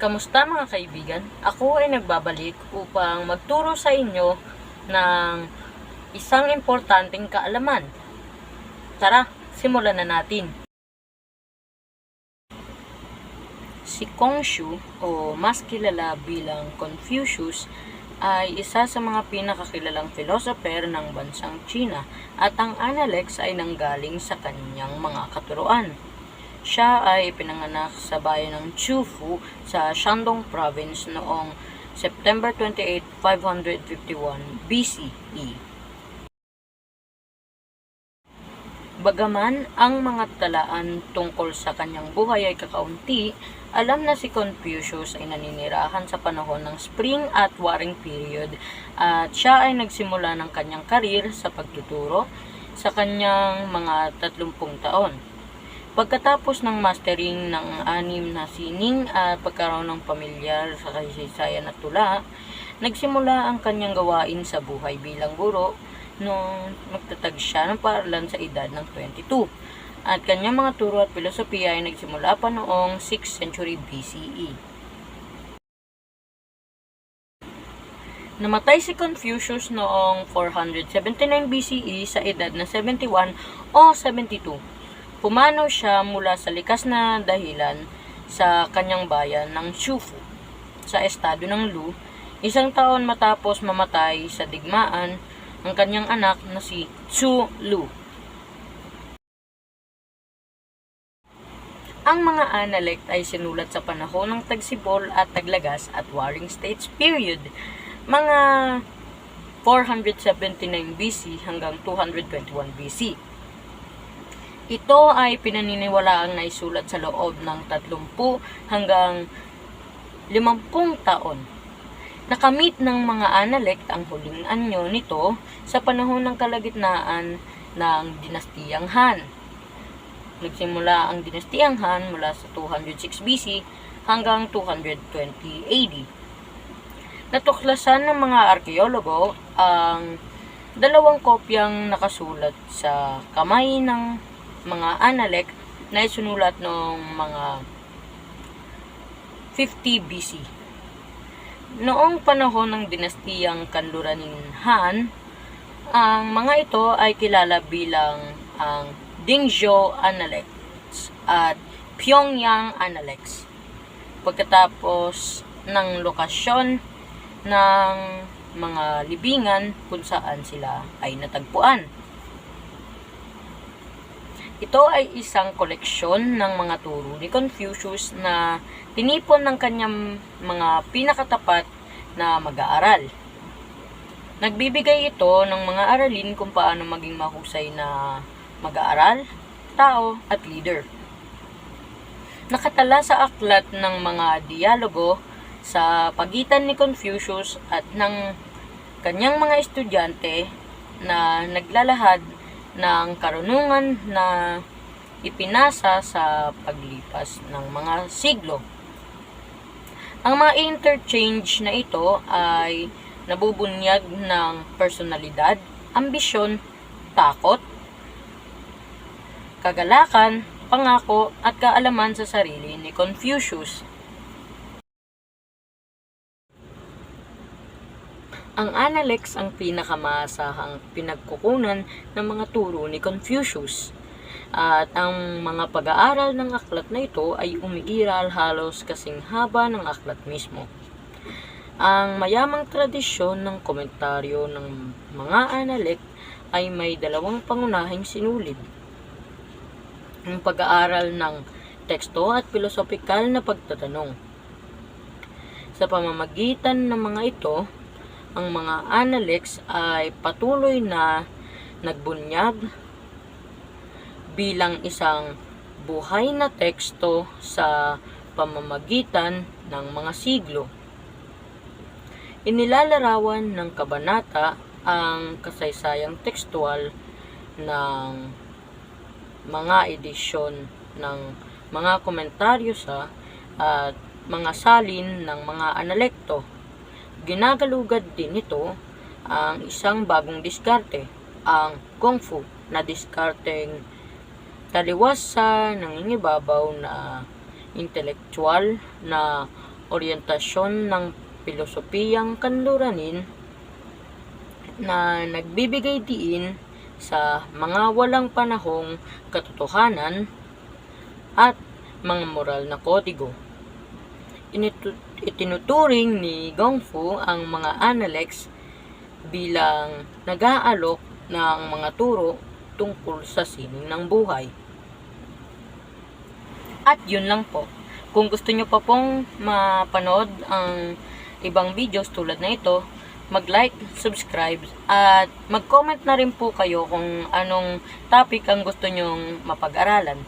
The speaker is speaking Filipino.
Kamusta mga kaibigan? Ako ay nagbabalik upang magturo sa inyo ng isang importanteng kaalaman. Tara, simulan na natin. Si Kongxu o mas kilala bilang Confucius ay isa sa mga pinakakilalang philosopher ng bansang China at ang Analects ay nanggaling sa kanyang mga katuruan. Siya ay pinanganak sa bayan ng Chufu sa Shandong Province noong September 28, 551 BCE. Bagaman ang mga talaan tungkol sa kanyang buhay ay kakaunti, alam na si Confucius ay naninirahan sa panahon ng Spring at Warring Period at siya ay nagsimula ng kanyang karir sa pagtuturo sa kanyang mga 30 taon. Pagkatapos ng mastering ng anim na sining at pagkaroon ng pamilyar sa kasaysayan at tula, nagsimula ang kanyang gawain sa buhay bilang guro nung magtatag siya ng paaralan sa edad ng 22. At kanyang mga turo at filosofiya ay nagsimula pa noong 6th century BCE. Namatay si Confucius noong 479 BCE sa edad na 71 o 72. Pumanaw siya mula sa likas na dahilan sa kanyang bayan ng Shufu sa estado ng Lu, isang taon matapos mamatay sa digmaan ang kanyang anak na si Chu Lu. Ang mga analect ay sinulat sa panahon ng Tagsibol at Taglagas at Warring States period, mga 479 BC hanggang 221 BC. Ito ay pinaniniwalaang naisulat sa loob ng 30 hanggang 50 taon. Nakamit ng mga analect ang huling anyo nito sa panahon ng kalagitnaan ng dinastiyang Han. Nagsimula ang dinastiyang Han mula sa 206 BC hanggang 220 AD. Natuklasan ng mga arkeologo ang dalawang kopyang nakasulat sa kamay ng mga analek na isunulat noong mga 50 BC. Noong panahon ng dinastiyang Kanluranin Han, ang mga ito ay kilala bilang ang Dingzhou Analects at Pyongyang Analects. Pagkatapos ng lokasyon ng mga libingan kung saan sila ay natagpuan. Ito ay isang koleksyon ng mga turo ni Confucius na tinipon ng kanyang mga pinakatapat na mag-aaral. Nagbibigay ito ng mga aralin kung paano maging mahusay na mag-aaral, tao, at leader. Nakatala sa aklat ng mga dialogo sa pagitan ni Confucius at ng kanyang mga estudyante na naglalahad ng karunungan na ipinasa sa paglipas ng mga siglo. Ang mga interchange na ito ay nabubunyag ng personalidad, ambisyon, takot, kagalakan, pangako at kaalaman sa sarili ni Confucius. Ang Analects ang pinakamasahang pinagkukunan ng mga turo ni Confucius. At ang mga pag-aaral ng aklat na ito ay umiiral halos kasing haba ng aklat mismo. Ang mayamang tradisyon ng komentaryo ng mga Analect ay may dalawang pangunahing sinulid. Ang pag-aaral ng teksto at filosofikal na pagtatanong. Sa pamamagitan ng mga ito, ang mga Analects ay patuloy na nagbunyag bilang isang buhay na teksto sa pamamagitan ng mga siglo. Inilalarawan ng kabanata ang kasaysayang tekstual ng mga edisyon ng mga komentaryo sa at mga salin ng mga analekto Ginagalugad din ito ang isang bagong diskarte, ang Kung Fu, na diskarteng taliwas sa nangingibabaw na intelektual na oryentasyon ng pilosopiyang kanluranin na nagbibigay diin sa mga walang panahong katotohanan at mga moral na kodigo. Itinuturing ni Gongfu ang mga Analects bilang nag-aalok ng mga turo tungkol sa sining ng buhay. At yun lang po. Kung gusto nyo pa pong mapanood ang ibang videos tulad na ito, mag-like, subscribe, at mag-comment na rin po kayo kung anong topic ang gusto nyong mapag-aralan.